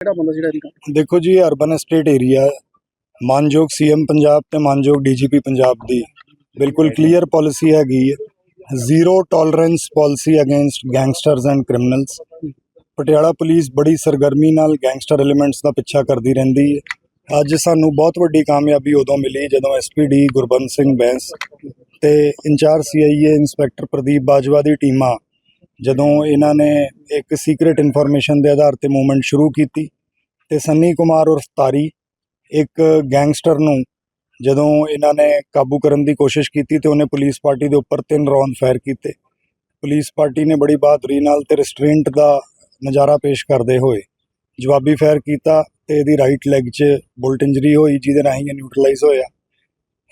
ਕਿਹੜਾ ਬੰਦਾ ਜਿਹੜਾ ਇਹਦੀ ਦੇਖੋ ਜੀ ਅਰਬਨ ਐਸਟੇਟ ਏਰੀਆ ਹੈ। ਮਾਨਯੋਗ ਸੀਐਮ ਪੰਜਾਬ ਤੇ ਮਾਨਯੋਗ ਡੀਜੀਪੀ ਪੰਜਾਬ ਦੀ। ਬਿਲਕੁਲ ਕਲੀਅਰ ਪਾਲਿਸੀ ਹੈਗੀ ਹੈ। Zero tolerance policy against gangsters and criminals Patiala police ਬੜੀ ਸਰਗਰਮੀ ਨਾਲ ਗੈਂਗਸਟਰ ਐਲੀਮੈਂਟਸ ਦਾ ਪਿੱਛਾ ਕਰਦੀ ਰਹਿੰਦੀ ਹੈ। ਅੱਜ ਸਾਨੂੰ ਬਹੁਤ ਵੱਡੀ ਕਾਮਯਾਬੀ ਉਦੋਂ ਮਿਲੀ ਜਦੋਂ ਐਸਪੀਡੀ ਗੁਰਬੰਦ ਸਿੰਘ ਬੈਂਸ ਤੇ incharge CIA inspector Pradeep Bajwa ਦੀ ਟੀਮਾਂ ਜਦੋਂ ਇਹਨਾਂ ਨੇ ਇੱਕ ਸੀਕ੍ਰੀਟ ਇਨਫੋਰਮੇਸ਼ਨ ਦੇ ਆਧਾਰ ਤੇ ਮੂਵਮੈਂਟ ਸ਼ੁਰੂ ਕੀਤੀ ਤੇ ਸੰਨੀ ਕੁਮਾਰ ਉਰਫ ਤਾਰੀ ਇੱਕ ਗੈਂਗਸਟਰ ਨੂੰ ਜਦੋਂ ਇਹਨਾਂ ਨੇ ਕਾਬੂ ਕਰਨ ਦੀ ਕੋਸ਼ਿਸ਼ ਕੀਤੀ ਤੇ ਉਹਨੇ ਪੁਲਿਸ ਪਾਰਟੀ ਦੇ ਉੱਪਰ ਤਿੰਨ ਰੌਂਦ ਫਾਇਰ ਕੀਤੇ। ਪੁਲਿਸ ਪਾਰਟੀ ਨੇ ਬੜੀ ਬਹਾਦਰੀ ਨਾਲ ਤੇ ਰੈਸਟੋਰੈਂਟ ਦਾ ਨਜ਼ਾਰਾ ਪੇਸ਼ ਕਰਦੇ ਹੋਏ ਜਵਾਬੀ ਫਾਇਰ ਕੀਤਾ ਤੇ ਇਹਦੀ ਰਾਈਟ ਲੈਗ 'ਚ ਬੁਲਟ ਇੰਜਰੀ ਹੋਈ ਜਿਹਦੇ ਰਾਹੀਂ ਇਹ ਨਿਊਟਰਲਾਈਜ਼ ਹੋਇਆ।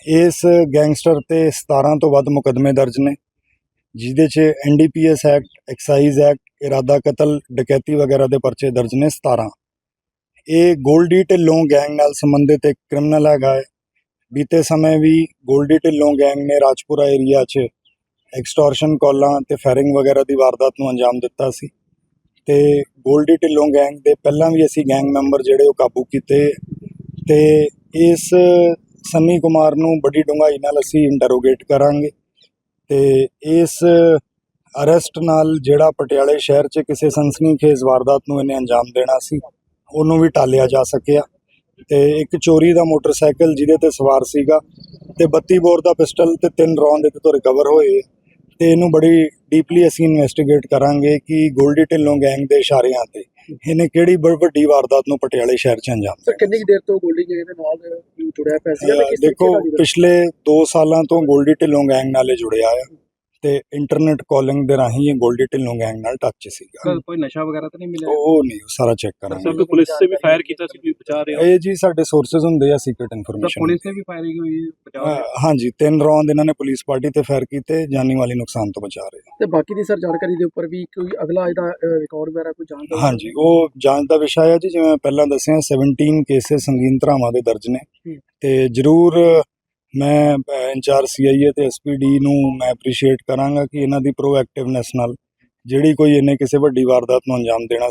ਇਸ ਗੈਂਗਸਟਰ ਤੇ 17 ਤੋਂ ਵੱਧ ਮੁਕੱਦਮੇ ਦਰਜ ਨੇ। ਜਿਹਦੇ 'ਚ ਐਨਡੀਪੀਐਸ ਐਕਟ ਐਕਸਾਈਜ਼ ਐਕਟ ਇਰਾਦਾ ਕਤਲ, ਡਕੈਤੀ ਵਗੈਰਾ ਦੇ ਪਰਚੇ ਦਰਜ ਨੇ 17 ਇਹ ਗੋਲਡੀ ਢਿੱਲੋਂ ਗੈਂਗ ਨਾਲ ਸੰਬੰਧਿਤ ਇੱਕ ਕ੍ਰਿਮੀਨਲ ਹੈਗਾ ਹੈ ਬੀਤੇ ਸਮੇਂ ਵੀ ਗੋਲਡੀ ਢਿੱਲੋਂ ਗੈਂਗ ਨੇ ਰਾਜਪੁਰਾ ਏਰੀਆ 'ਚ ਐਕਸਟੋਰਸ਼ਨ ਕਾਲਾਂ ਤੇ ਫਾਇਰਿੰਗ ਵਗੈਰਾ ਦੀ ਵਾਰਦਾਤ ਨੂੰ ਅੰਜਾਮ ਦਿੱਤਾ ਸੀ। ਤੇ ਗੋਲਡੀ ਢਿੱਲੋਂ ਗੈਂਗ ਦੇ ਪਹਿਲਾਂ ਵੀ ਅਸੀਂ ਗੈਂਗ ਮੈਂਬਰ ਜਿਹੜੇ ਉਹ ਕਾਬੂ ਕੀਤੇ। ਤੇ ਇਸ ਸੰਨੀ ਕੁਮਾਰ ਨੂੰ ਬੜੀ ਡੂੰਘਾਈ ਨਾਲ ਅਸੀਂ ਇੰਟਰੋਗੇਟ ਕਰਾਂਗੇ। ਤੇ ਇਸ ਅਰੈਸਟ ਨਾਲ ਜਿਹੜਾ ਪਟਿਆਲੇ ਸ਼ਹਿਰ 'ਚ ਕਿਸੇ ਸਨਸਨੀਖੇਜ਼ ਵਾਰਦਾਤ ਨੂੰ ਇਹਨੇ ਅੰਜਾਮ ਦੇਣਾ ਸੀ, ਉਹਨੂੰ ਵੀ ਟਾਲਿਆ ਜਾ ਸਕਿਆ। ਤੇ ਇੱਕ ਚੋਰੀ ਦਾ ਮੋਟਰਸਾਈਕਲ ਜਿਹਦੇ ਤੇ ਸਵਾਰ ਸੀਗਾ ਤੇ 32 ਬੋਰ ਦਾ ਪਿਸਟਲ ਤੇ ਤਿੰਨ ਰੌਂਦ ਇਹਦੇ ਤੋਂ ਰਿਕਵਰ ਹੋਏ। ਤੇ ਇਹਨੂੰ ਬੜੀ ਡੀਪਲੀ ਅਸੀਂ ਇਨਵੈਸਟੀਗੇਟ ਕਰਾਂਗੇ ਕਿ ਗੋਲਡੀ ਢਿੱਲੋਂ ਗੈਂਗ ਦੇ ਇਸ਼ਾਰਿਆਂ ਤੇ ਇਹਨੇ ਕਿਹੜੀ ਬੜੀ ਵੱਡੀ ਵਾਰਦਾਤ ਨੂੰ ਪਟਿਆਲੇ ਸ਼ਹਿਰ 'ਚ ਅੰਜਾਮ ਸਰ ਕਿੰਨੀ ਦੇਰ ਤੋਂ ਗੋਲਡੀ ਜੀ ਦੇ ਨਾਲ ਜੁੜਿਆ ਪਿਆ ਸੀ ਦੇਖੋ ਪਿਛਲੇ 2 ਸਾਲਾਂ ਤੋਂ ਗੋਲਡੀ ਢਿੱਲੋਂ ਗੈਂਗ ਨਾਲ ਜੁੜਿਆ ਆ। ਤੇ ਇੰਟਰਨੈਟ ਕਾਲਿੰਗ ਦੇ ਰਾਹੀਂ ਇਹ ਗੋਲਡੀ ਢਿੱਲੋਂ ਗੈਂਗ ਨਾਲ ਟੱਚ ਸੀਗਾ। ਕੋਈ ਨਸ਼ਾ ਵਗੈਰਾ ਤਾਂ ਨਹੀਂ ਮਿਲਿਆ? ਉਹ ਨਹੀਂ ਉਹ ਸਾਰਾ ਚੈੱਕ ਸਰ ਕਰਾਂਗੇ। ਕੋਈ ਪੁਲਿਸ ਸੇ ਵੀ ਫਾਇਰ ਕੀਤਾ ਸੀ ਕੋਈ ਬਚਾ ਰਿਹਾ ਇਹ ਜੀ ਸਾਡੇ ਸੋਰਸਸ ਹੁੰਦੇ ਆ ਸੀਕ੍ਰੀਟ ਸਰ ਇਨਫੋਰਮੇਸ਼ਨ ਪੁਲਿਸ ਨੇ ਵੀ ਫਾਇਰਿੰਗ ਹੋਈ ਹੈ ਬਚਾ ਰਿਹਾ ਹਾਂਜੀ ਤਿੰਨ ਰੌਂਦ ਇਹਨਾਂ ਨੇ ਪੁਲਿਸ ਪਾਰਟੀ ਤੇ ਫਾਇਰ ਕੀਤੇ ਜਾਨੀ ਮਾਲੀ ਨੁਕਸਾਨ ਤੋਂ ਬਚਾ ਰਹੇ ਤੇ ਬਾਕੀ ਦੀ ਸਰ ਜਾਣਕਾਰੀ ਦੇ ਉੱਪਰ ਵੀ ਕੋਈ ਅਗਲਾ ਇਹਦਾ ਰਿਕਾਰਡ ਵਗੈਰਾ ਕੋਈ ਜਾਣਦਾ ਹਾਂਜੀ ਉਹ ਜਾਂਚ ਦਾ ਵਿਸ਼ਾ ਹੈ ਜੀ ਜਿਵੇਂ ਪਹਿਲਾਂ ਦੱਸਿਆ 17 ਕੇਸਿਸ ਸੰਗੀਨ ਧਾਰਾਵਾਂ ਦੇ ਦਰਜ ਨੇ। ਤੇ ਜ਼ਰੂਰ ਮੈਂ ਇੰਚਾਰਜ ਸੀਆਈਏ ਤੇ ਐਸਪੀਡੀ ਨੂੰ ਮੈਂ ਅਪਰੀਸ਼ੀਏਟ ਕਰਾਂਗਾ ਕਿ ਇਹਨਾਂ ਦੀ ਪ੍ਰੋਐਕਟਿਵਨੈਸ ਨਾਲ ਜਿਹੜੀ ਕੋਈ ਇਹਨੇ ਕਿਸੇ ਵੱਡੀ ਵਾਰਦਾਤ ਨੂੰ ਅੰਜਾਮ ਦੇਣਾ